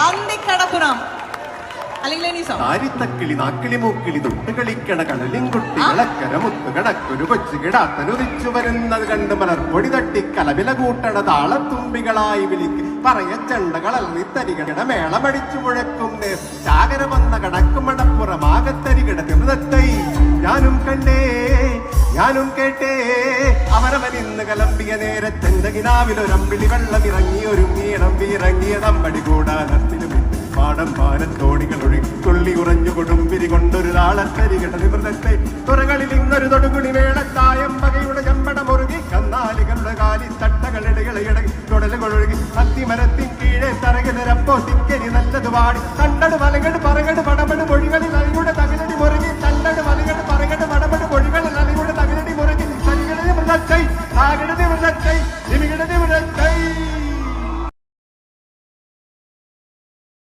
അന്തിക്കടപ്പുറം? താരിത്തക്കിളി നാക്കിളി മൂക്കിളി തൊട്ടുകളിക്കണ കടലിൻ കുട്ടികളക്കര മുത്തുകടക്കൊരു കൊച്ചു കിടാത്തനുദിച്ചു വരുന്നത് കണ്ട് മലർപ്പൊടി തട്ടി കലവില കൂട്ടണ താളത്തുമ്പികളായി വിളിക്ക്. പറയ ചെണ്ടകളറി തരികട മേളമടിച്ചു മുഴക്കും ചാകര വന്ന കടക്കുമടപ്പുറമാകത്തരികട തിമൃതത്തൈ. ഞാനും കണ്ടേ ഞാനും കേട്ടേ അവരവൻ ഇന്ന് കലമ്പിയ നേരത്തെന്റെ കിനാവിലൊരമ്പിളി വെള്ളം ഇറങ്ങി ഒരുങ്ങിയിടം വീറങ്ങിയ തമ്പടി കൂടാനത്തിനു താളത്തരികട നിമൃതത്തെ തുറകളിൽ ഇന്നൊരു തൊടുകുടി വേളത്തായം പകയുടെ ചമ്പട മുറുകി കന്നാലികളുടെ കാലി തട്ടകളിടകളെ ഇടകി. തുടലുകളൊഴുകി അത്തിമരത്തിൻ കീഴെ തറകിലരപ്പോ തിക്കരി നല്ലത് പാടി തണ്ടട് മലകട് പറകട് പടപട് മൊഴികളിൽ അലിയുടെ തകിലടി മുറുകി. തണ്ടട് മലകട് പറകട് പടപട് മൊഴികളിൽ അലിയുടെ തകിലടി മുറുകി. തരികിടതി മൃതത്തെ താകിടതി